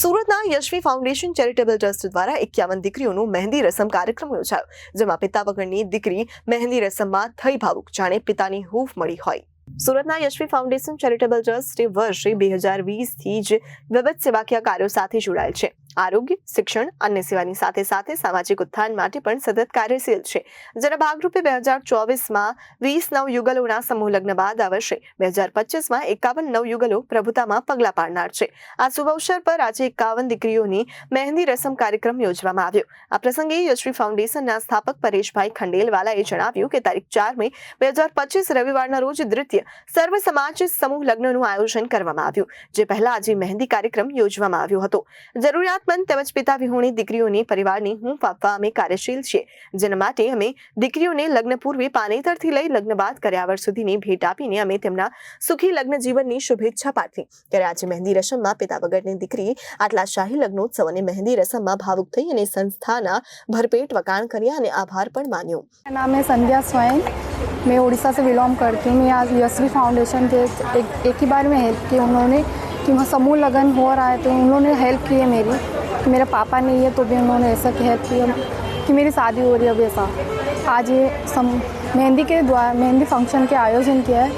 સુરતના Yashvi foundation charitable trust દ્વારા એકાવન દીકરીઓનું મહેંદી રસમ કાર્યક્રમ યોજાયો, જેમાં પિતા વગરની દીકરી મહેંદી રસમમાં થઈ ભાવુક, જાણે પિતાની હૂફ મળી હોય. સુરતના યશવી ફાઉન્ડેશન ચેરિટેબલ ટ્રસ્ટ વર્ષ બે હજાર વીસથી જ વિવિધ સેવાકીય કાર્યો સાથે જોડાયેલ છે. આરોગ્ય, શિક્ષણ અન્ય સેવાની સાથે સાથે સામાજિક ઉત્થાન માટે પણ સતત કાર્યશીલ છે. જેના ભાગરૂપે બે હજાર ચોવીસમાં વીસ નવ સમૂહ લગ્ન બાદ આ વર્ષે બે હજાર પચીસમાં એકાવન નવ પ્રભુતામાં પગલાં પાડનાર છે. આ શુભ અવસર પર આજે એકાવન દીકરીઓની મહેંદી રસમ કાર્યક્રમ યોજવામાં આવ્યો. આ પ્રસંગે યશ્રી ફાઉન્ડેશનના સ્થાપક પરેશભાઈ ખંડેલવાલાએ જણાવ્યું કે તારીખ ચાર મે બે હજાર પચીસ રવિવારના રોજ દ્વિતીય સર્વ સમાજ સમૂહ લગ્નનું આયોજન કરવામાં આવ્યું, જે પહેલા આજે મહેંદી કાર્યક્રમ યોજવામાં આવ્યો હતો. જરૂરિયાતમંદ તેમજ પિતા વિહોણી દીકરીઓને પરિવારની હૂંફ આપવા અમે કાર્યશીલ છીએ જેના માટે અમે દીકરીઓને લગ્ન પૂર્વે પાનેતરથી લઈ લગ્ન બાદ કર્યાવર સુધીની ભેટ આપીને અમે તેમના સુખી લગ્ન જીવનની શુભેચ્છા પાઠવી ત્યારે આજે મહેંદી રસમમાં પિતા વગરની દીકરી આટલા શાહી લગ્નોત્સવ અને મહેંદી રસમમાં ભાવુક થઈ અને સંસ્થાના ભરપેટ વકાણ કર્યા અને આભાર પણ માન્યો मेरा नाम है संध्या स्वयं मैं उड़ीसा से बिलोंग करती हूँ मैं आज यशवी फाउंडेशन के एक एक ही बार में हेल्प की उन्होंने कि वहाँ समूह लगन हो रहा है तो उन्होंने हेल्प की है मेरी कि मेरा पापा नहीं है तो भी उन्होंने ऐसा कि हेल्प किया कि मेरी शादी हो रही है अब ऐसा। आज ये सम मेहंदी के द्वारा मेहंदी फ़ंक्शन के आयोजन किया है।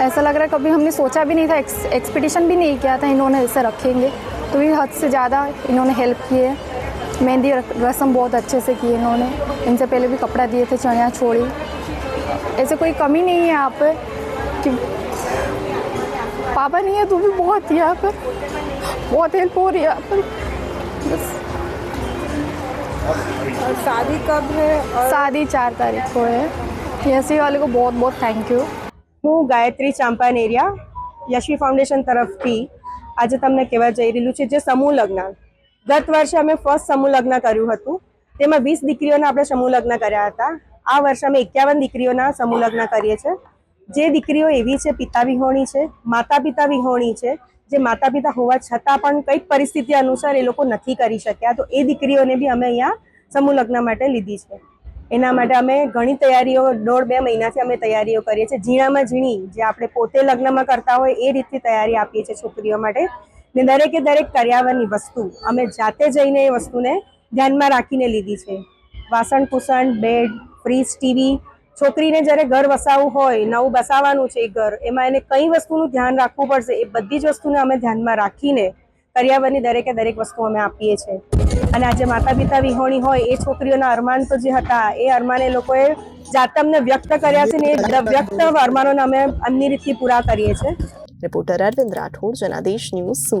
ऐसा लग रहा है कभी हमने सोचा भी नहीं था एक्स, एक्सपेक्टेशन भी नहीं किया था इन्होंने ऐसे रखेंगे। तो ये हद से ज़्यादा इन्होंने हेल्प किए मेहंदी रस्म बहुत अच्छे से की इन्होंने। इनसे पहले भी कपड़ा दिए थे चढ़िया छोड़ी। ऐसे कोई कमी नहीं है यहाँ पे कि पापा नहीं है तो भी बहुत यहाँ पर बहुत हेल्प हो रही है यहाँ पर। बस और शादी कब है और शादी चार तारीख को है यसी वाले को बहुत बहुत थैंक यू હું ગાયત્રી ચાંપાનેરિયા યશવી ફાઉન્ડેશન તરફથી આજે તમને કહેવા જઈ રહેલું છે જે સમૂહ લગ્ન ગત વર્ષે અમે ફર્સ્ટ સમૂહ લગ્ન કર્યું હતું તેમાં વીસ દીકરીઓના આપણે સમૂહ લગ્ન કર્યા હતા આ વર્ષે અમે એકાવન દીકરીઓના સમૂહ લગ્ન કરીએ છીએ જે દીકરીઓ એવી છે પિતા વિહોણી છે માતા પિતા વિહોણી છે જે માતા પિતા હોવા છતાં પણ કંઈક પરિસ્થિતિ અનુસાર એ લોકો નથી કરી શક્યા. તો એ દીકરીઓને બી અમે અહીંયા સમૂહ લગ્ન માટે લીધી છે. એના માટે અમે ઘણી તૈયારીઓ, દોઢ બે મહિનાથી અમે તૈયારીઓ કરીએ છીએ. ઝીણામાં ઝીણી જે આપણે પોતે લગ્નમાં કરતા હોય એ રીતની તૈયારી આપીએ છીએ છોકરીઓ માટે. ને દરેકે દરેક કર્યાવરની વસ્તુ અમે જાતે જઈને એ વસ્તુને ધ્યાનમાં રાખીને લીધી છે. વાસણ કુસણ બેડ, ફ્રીજ, ટીવી છોકરીને જ્યારે ઘર વસાવવું હોય, નવું બસાવવાનું છે એ ઘર, એમાં એને કઈ વસ્તુનું ધ્યાન રાખવું પડશે? એ બધી જ વસ્તુને અમે ધ્યાનમાં રાખીને કર્યાવરની દરેકે દરેક વસ્તુ અમે આપીએ છીએ. અને આજે માતા પિતા વિહોણી હોય, એ છોકરીઓના અરમાન તો જે હતા, એ અરમાન એ લોકોએ જાતે અમને વ્યક્ત કર્યા છે ને એ વ્યક્ત અરમાનોને અમે એમની રીતથી પૂરા કરીએ છીએ. Reporter Arvind Rathod, Janadesh news Surat.